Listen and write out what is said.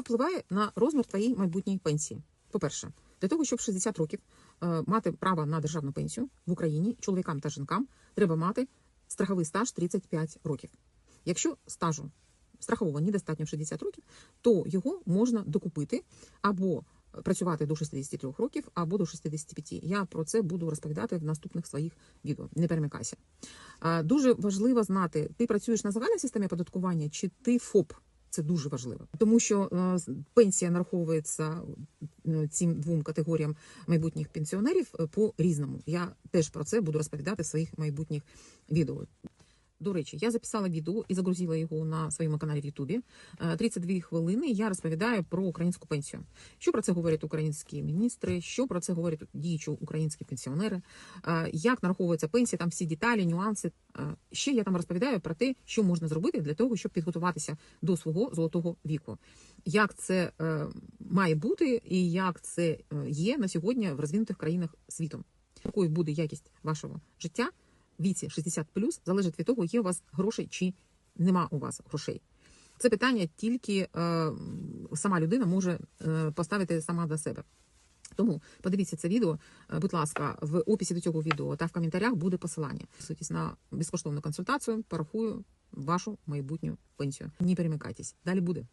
Впливає на розмір твоєї майбутньої пенсії? По-перше, для того, щоб в 60 років е, мати право на державну пенсію в Україні чоловікам та жінкам треба мати страховий стаж 35 років. Якщо стажу страхового недостатньо в 60 років, то його можна докупити або працювати до 63 років, або до 65. Я про це буду розповідати в наступних своїх відео. Не перемикайся. Дуже важливо знати, ти працюєш на загальній системі оподаткування чи ти ФОП. Це дуже важливо, тому що е, пенсія нараховується е, цим двом категоріям майбутніх пенсіонерів е, по різному. Я теж про це буду розповідати в своїх майбутніх відео. До речі, я записала відео і загрузила його на своєму каналі в Ютубі. Е, 32 хвилини я розповідаю про українську пенсію. Що про це говорять українські міністри, що про це говорять діючі українські пенсіонери, е, як нараховується пенсія, там всі деталі, нюанси. Е, Ще я там розповідаю про те, що можна зробити для того, щоб підготуватися до свого золотого віку. Як це е, має бути, і як це е, є на сьогодні в розвинутих країнах світу. Якою буде якість вашого життя віці 60 залежить від того, є у вас грошей чи нема у вас грошей. Це питання тільки е, сама людина може е, поставити сама для себе. Тому подивіться це відео, е, будь ласка, в описі до цього відео та в коментарях буде посилання. Підписуйтесь на безкоштовну консультацію, порахую вашу майбутню пенсію. Не перемикайтесь. Далі буде.